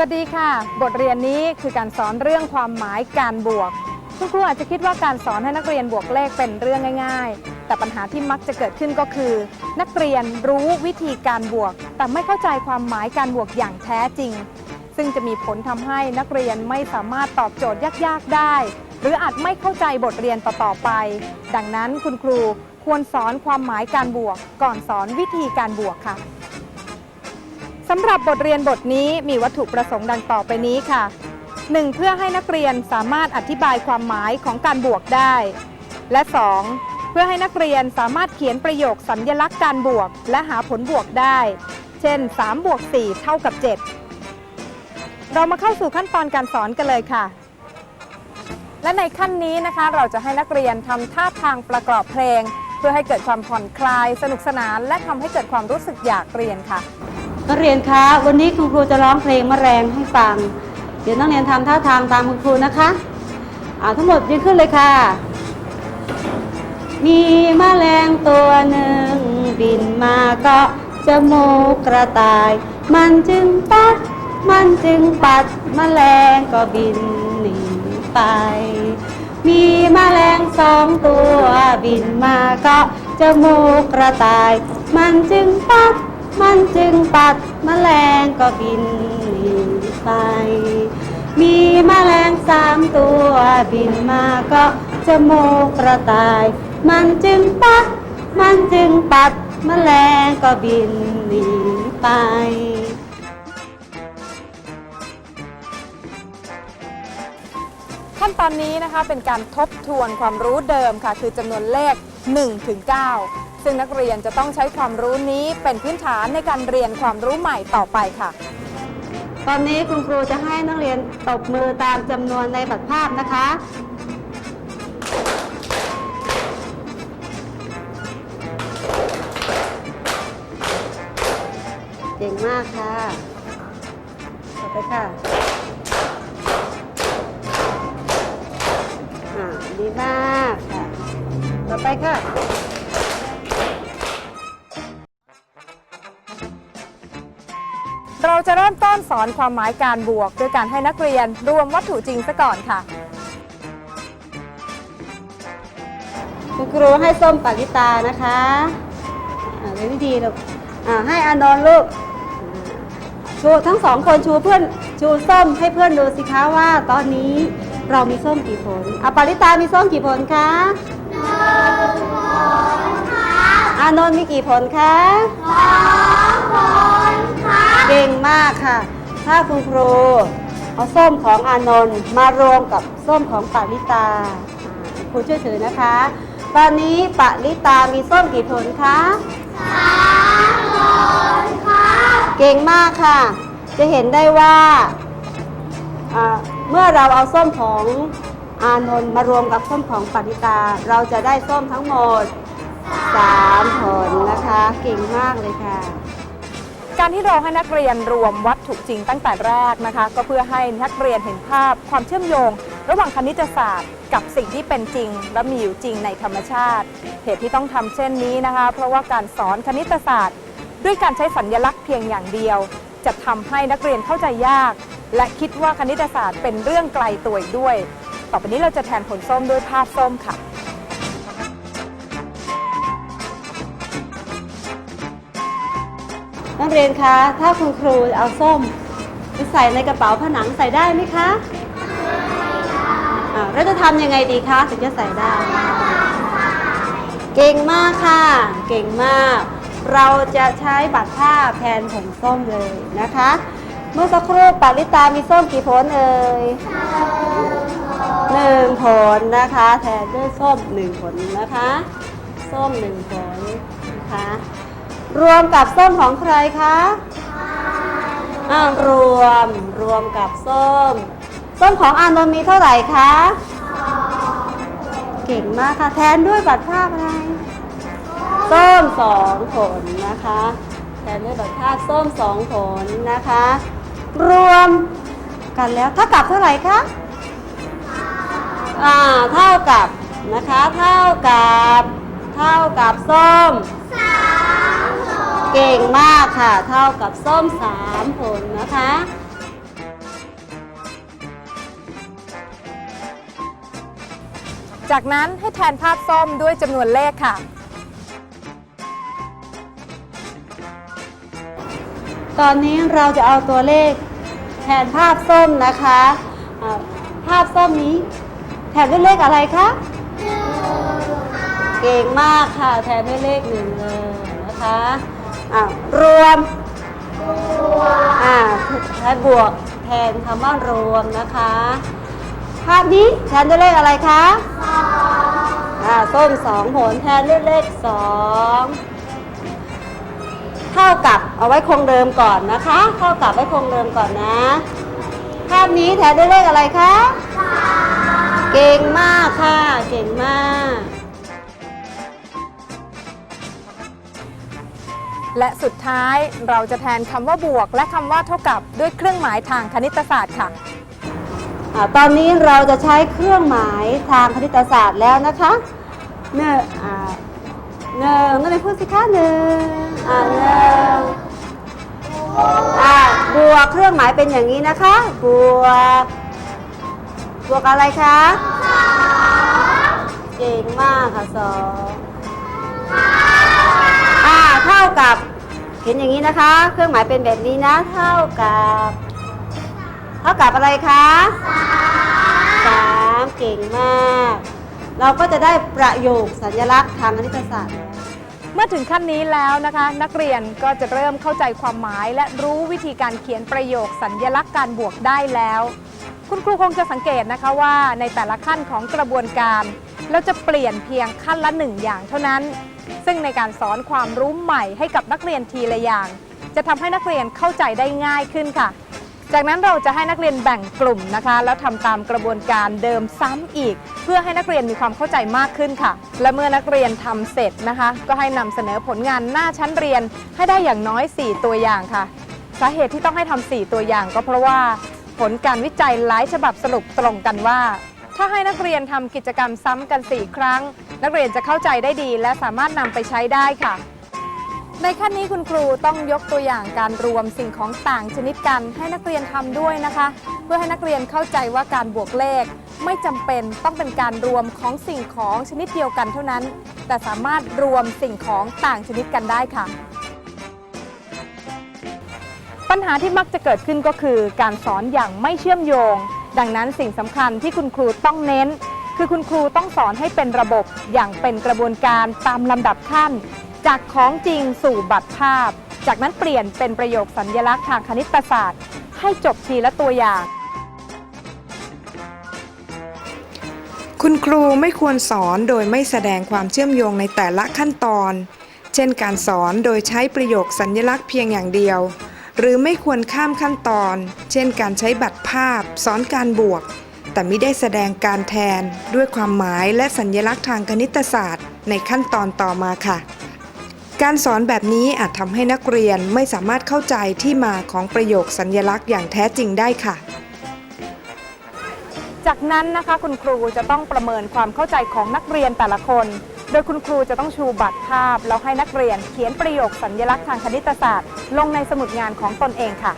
วัสดีค่ะ บทเรียนนี้คือการสอนเรื่องความหมายการบวก คุณครูอาจจะคิดว่าการสอนให้นักเรียนบวกเลขเป็นเรื่องง่าย ๆ แต่ปัญหาที่มักจะเกิดขึ้นก็คือ นักเรียนรู้วิธีการบวก แต่ไม่เข้าใจความหมายการบวกอย่างแท้จริง ซึ่งจะมีผลทำให้นักเรียนไม่สามารถตอบโจทย์ยากๆได้ หรืออาจไม่เข้าใจบทเรียนต่อๆไป ดังนั้นคุณครูควรสอนความหมายการบวก ก่อนสอนวิธีการบวกค่ะ สำหรับบทเรียนบทนี้มีวัตถุประสงค์ดังต่อไปนี้ค่ะ 1. เพื่อให้นักเรียนสามารถอธิบายความหมายของการบวกได้ และ 2. เพื่อให้นักเรียนสามารถเขียนประโยคสัญลักษณ์การบวก และหาผลบวกได้ เช่น3บวก4เท่ากับ 7 เรามาเข้าสู่ขั้นตอนการสอนกันเลยค่ะ และในขั้นนี้นะคะเราจะให้นักเรียนทำท่าทางประกอบเพลง เพื่อให้เกิดความผ่อนคลาย สนุกสนาน และทำให้เกิดความรู้สึกอยากเรียนค่ะ นักเรียนคะวันนี้คุณครูจะร้องเพลงมะแรงให้ฟัง เดี๋ยวนักเรียนทำท่าทางตามคุณครูนะคะอ่าทั้งหมดยืนขึ้นเลยค่ะ มีมแมลงตัวหนึ่ง บินมาเกาะจมูกกระต่าย มันจึงปัด มันจึงปัดมแมลงก็บินหนีไป มีมแมลงสองตัว บินมาเกาะจมูกกระต่าย มันจึงปัด มันจึงปัดมแมลงก็บินหนีไป มีมแมลงสามตัวบินมาก็จมูกกระต่าย มันจึงปัด มันจึงปัดมแมลงก็บินหนีไปขั้นตอนนี้นะคะเป็นการทบทวนความรู้เดิมค่ะ คือจำนวนเลข1ถึง9 ซึ่งนักเรียนจะต้องใช้ความรู้นี้เป็นพื้นฐานในการเรียนความรู้ใหม่ต่อไปค่ะ ตอนนี้คุณครูจะให้นักเรียนตบมือตามจำนวนในบัตรภาพนะคะ เก่งมากค่ะต่อไปค่ะอ่าดีมากค่ะ ต่อไปค่ะ จะเริ่มต้นสอนความหมายการบวกด้วยการให้นักเรียนรวมวัตถุจริงซะก่อนค่ะ คุณครูให้ส้มปาริตานะคะอ่าเป็นวิธีลูกอ่าให้อานนท์ลูกอ่าชูทั้งสองคนชูเพื่อนชูส้มให้เพื่อนดูสิคะว่า ตอนนี้เรามีส้มกี่ผลอาปาริตามีส้มกี่ผลคะหนึ่งผลค่ะอานนท์มีกี่ผลคะสองผล ถ้าคุณครู เอาส้มของอานนท์มารวมกับส้มของปาริตาอ่าครูช่วยถือนะคะ ตอนนี้ปาริตามีส้มกี่ผลคะสามผลค่ะเก่งมากค่ะ จะเห็นได้ว่าอ่าเมื่อเราเอาส้มของอานนท์มารวมกับส้มของปาริตา เราจะได้ส้มทั้งหมดสามผลนะคะ เก่งมากเลยค่ะ การที่เราให้นักเรียนรวมวัตถุจริงตั้งแต่แรกนะคะ ก็เพื่อให้นักเรียนเห็นภาพความเชื่อมโยง ระหว่างคณิตศาสตร์ กับสิ่งที่เป็นจริง และมีอยู่จริงในธรรมชาติ เหตุที่ต้องทำเช่นนี้นะคะ เพราะว่าการสอนคณิตศาสตร์ ด้วยการใช้สัญลักษณ์เพียงอย่างเดียว จะทำให้นักเรียนเข้าใจยาก และคิดว่าคณิตศาสตร์เป็นเรื่องไกลตัวอีกด้วย ต่อไปนี้เราจะแทนผลส้มด้วยภาพส้มค่ะ เรียนคะ ถ้าคุณครูเอาส้มไปใส่ในกระเป๋าผนังใส่ได้ไหมคะอ่าแล้วจะทำยังไงดีคะถึงจะใส่ได้ เก่งมากค่ะ เก่งมาก เราจะใช้บัตรผ้าแทนผงส้มเลยนะคะ เมื่อสักครู่ปาริตามีส้มกี่ผลเอ่ยหนึ่งผลนะคะ แทนด้วยส้มหนึ่งผลนะคะ ส้มหนึ่งผลนะคะ รวมกับส้มของใครคะอ่ารวม รวมกับส้ม ส้มของอานนท์มีเท่าไหร่คะ เก่งมากค่ะ แทนด้วยบัตรภาพอะไร ส้มสองผลนะคะ แทนด้วยบัตรภาพส้มสองผลนะคะ รวมกันแล้วเท่ากับเท่าไหร่คะอ่าเท่ากับนะคะ เท่ากับ เท่ากับส้ม เก่งมากค่ะ เท่ากับส้มสามผลนะคะ จากนั้นให้แทนภาพส้มด้วยจำนวนเลขค่ะ ตอนนี้เราจะเอาตัวเลขแทนภาพส้มนะคะอ่าภาพส้มนี้ แทนด้วยเลขอะไรคะเก่งมากค่ะ แทนด้วยเลขหนึ่งเลยนะคะ อ่ารวมอ่าแทนบวกแทนคำว่ารวมนะคะ ภาพนี้แทนด้วยเลขอะไรคะอ่าส้มสองผลแทนด้วยเลขสองเท่ากับเอาไว้คงเดิมก่อนนะคะ เท่ากับไว้คงเดิมก่อนนะ ภาพนี้แทนด้วยเลขอะไรคะเก่งมากค่ะ เก่งมาก และสุดท้ายเราจะแทนคำว่าบวก และคำว่าเท่ากับด้วยเครื่องหมายทางคณิตศาสตร์ค่ะ อ่าตอนนี้เราจะใช้เครื่องหมายทางคณิตศาสตร์แล้วนะคะเนื่ออ่าหนึ่งนั่นเป็นพูดสิคะหนึ่งอ่าหนึ่งอ่าบวกเครื่องหมายเป็นอย่างนี้นะคะ บวก บวกอะไรคะเก่งมากค่ะสอง เท่ากับ เห็นอย่างนี้นะคะ เครื่องหมายเป็นแบบนี้นะ เท่ากับ เท่ากับอะไรคะสามเก่งมาก เราก็จะได้ประโยคสัญลักษณ์ทางคณิตศาสตร์เมื่อถึงขั้นนี้แล้วนะคะ นักเรียนก็จะเริ่มเข้าใจความหมาย และรู้วิธีการเขียนประโยคสัญญลักษณ์การบวกได้แล้ว คุณครูคงจะสังเกตนะคะว่าในแต่ละขั้นของกระบวนการ เราจะเปลี่ยนเพียงขั้นละหนึ่งอย่างเท่านั้น ซึ่งในการสอนความรู้ใหม่ให้กับนักเรียนทีละอย่าง จะทำให้นักเรียนเข้าใจได้ง่ายขึ้นค่ะ จากนั้นเราจะให้นักเรียนแบ่งกลุ่มนะคะ แล้วทำตามกระบวนการเดิมซ้ำอีก เพื่อให้นักเรียนมีความเข้าใจมากขึ้นค่ะ และเมื่อนักเรียนทำเสร็จนะคะ ก็ให้นำเสนอผลงานหน้าชั้นเรียนให้ได้อย่างน้อย 4 ตัวอย่างค่ะ สาเหตุที่ต้องให้ทำ4ตัวอย่างก็เพราะว่าผลการวิจัยหลายฉบับสรุปตรงกันว่า ถ้าให้นักเรียนทำกิจกรรมซ้ำกัน 4 ครั้ง นักเรียนจะเข้าใจได้ดี และสามารถนำไปใช้ได้ค่ะ ในขั้นนี้คุณครูต้องยกตัวอย่างการรวมสิ่งของต่างชนิดกันให้นักเรียนทำด้วยนะคะ เพื่อให้นักเรียนเข้าใจว่าการบวกเลข ไม่จำเป็นต้องเป็นการรวมของสิ่งของชนิดเดียวกันเท่านั้น แต่สามารถรวมสิ่งของต่างชนิดกันได้ค่ะปัญหาที่มักจะเกิดขึ้นก็คือการสอนอย่างไม่เชื่อมโยง ดังนั้นสิ่งสำคัญที่คุณครูต้องเน้น คือคุณครูต้องสอนให้เป็นระบบอย่างเป็นกระบวนการตามลำดับขั้น จากของจริงสู่บัตรภาพ จากนั้นเปลี่ยนเป็นประโยคสัญญลักษณ์ทางคณิตศาสตร์ ให้จบทีละตัวอย่าง คุณครูไม่ควรสอนโดยไม่แสดงความเชื่อมโยงในแต่ละขั้นตอน เช่นการสอนโดยใช้ประโยคสัญลักษณ์เพียงอย่างเดียว หรือไม่ควรข้ามขั้นตอน เช่นการใช้บัตรภาพสอนการบวก แต่ไม่ได้แสดงการแทน ด้วยความหมายและสัญลักษณ์ทางคณิตศาสตร์ ในขั้นตอนต่อมาค่ะ การสอนแบบนี้อาจทำให้นักเรียนไม่สามารถเข้าใจที่มาของประโยคสัญลักษณ์อย่างแท้จริงได้ค่ะ จากนั้นนะคะคุณครูจะต้องประเมินความเข้าใจของนักเรียนแต่ละคน โดยคุณครูจะต้องชูบัตรภาพ แล้วให้นักเรียนเขียนประโยคสัญญลักษณ์ทางคณิตศาสตร์ ลงในสมุดงานของตนเองค่ะ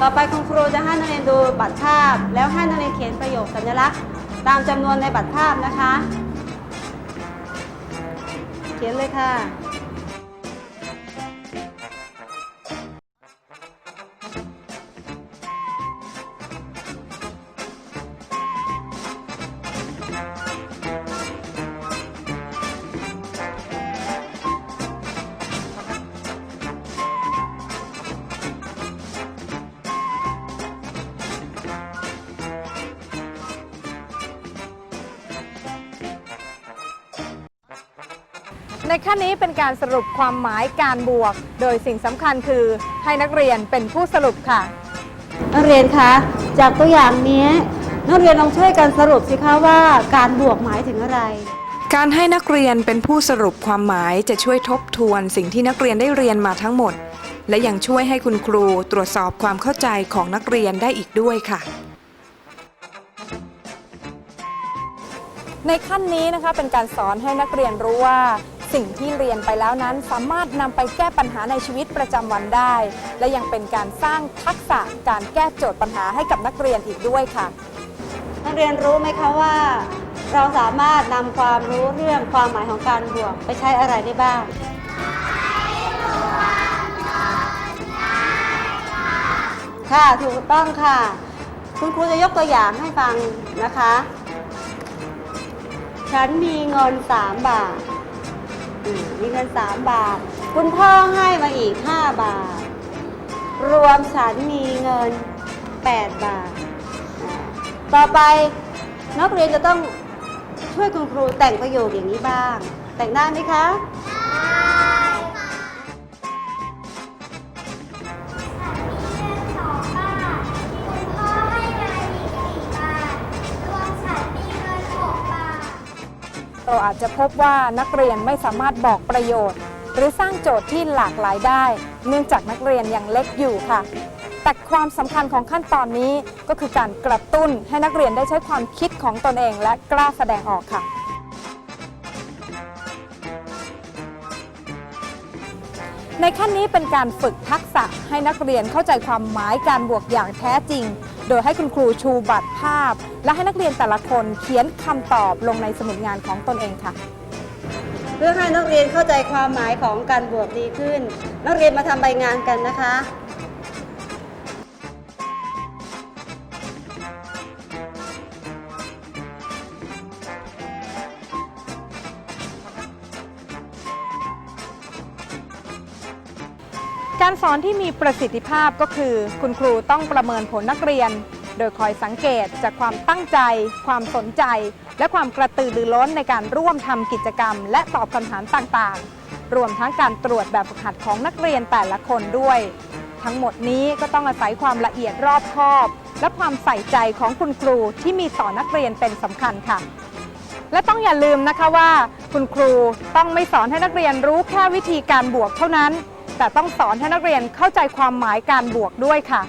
ต่อไปคุณครูจะให้นักเรียนดูบัตรภาพ แล้วให้นักเรียนเขียนประโยคสัญลักษณ์ ตามจำนวนในบัตรภาพนะคะ เขียนเลยค่ะ ในขั้นนี้เป็นการสรุปความหมายการบวก โดยสิ่งสำคัญคือให้นักเรียนเป็นผู้สรุปค่ะ นักเรียนคะจากตัวอย่างนี้นักเรียนลองช่วยกันสรุปสิคะว่าการบวกหมายถึงอะไร การให้นักเรียนเป็นผู้สรุปความหมายจะช่วยทบทวนสิ่งที่นักเรียนได้เรียนมาทั้งหมด และยังช่วยให้คุณครูตรวจสอบความเข้าใจของนักเรียนได้อีกด้วยค่ะ ในขั้นนี้นะคะเป็นการสอนให้นักเรียนรู้ว่า สิ่งที่เรียนไปแล้วนั้นสามารถนำไปแก้ปัญหาในชีวิตประจำวันได้ และยังเป็นการสร้างทักษะการแก้โจทย์ปัญหาให้กับนักเรียนอีกด้วยค่ะ นักเรียนรู้ไหมคะว่า เราสามารถนำความรู้เรื่องความหมายของการบวกไปใช้อะไรได้บ้างค่ะถูกต้องค่ะ คุณครูจะยกตัวอย่างให้ฟังนะคะ ฉันมีเงิน 3 บาท อืมมีเงินสามบาท คุณพ่อให้มาอีกห้าบาท รวมฉันมีเงินแปดบาทต่อไปนักเรียนจะต้องช่วยคุณครูแต่งประโยคอย่างนี้บ้าง แต่งได้ไหมคะ ได้ เราอาจจะพบว่านักเรียนไม่สามารถบอกประโยชน์ หรือสร้างโจทย์ที่หลากหลายได้ เนื่องจากนักเรียนยังเล็กอยู่ค่ะ แต่ความสำคัญของขั้นตอนนี้ก็คือการกระตุ้นให้นักเรียนได้ใช้ความคิดของตนเองและกล้าแสดงออกค่ะ ในขั้นนี้เป็นการฝึกทักษะให้นักเรียนเข้าใจความหมายการบวกอย่างแท้จริง โดยให้คุณครูชูบัตรภาพ และให้นักเรียนแต่ละคนเขียนคำตอบลงในสมุดงานของตนเองค่ะ เพื่อให้นักเรียนเข้าใจความหมายของการบวกดีขึ้น นักเรียนมาทำใบงานกันนะคะ รที่มีประสิทธิภาพก็คือ คุณครูต้องประเมินผลนักเรียน โดยคอยสังเกตจากความตั้งใจ ความสนใจ และความกระตือรือร้นในการร่วมทำกิจกรรม และตอบคำถามต่างๆ รวมทั้งการตรวจแบบฝึกหัดของนักเรียนแต่ละคนด้วย ทั้งหมดนี้ก็ต้องอาศัยความละเอียดรอบคอบ และความใส่ใจของคุณครูที่มีต่อนักเรียนเป็นสำคัญค่ะและต้องอย่าลืมนะคะว่า คุณครูต้องไม่สอนให้นักเรียนรู้แค่วิธีการบวกเท่านั้น แต่ต้องสอนให้นักเรียนเข้าใจความหมายการบวกด้วยค่ะ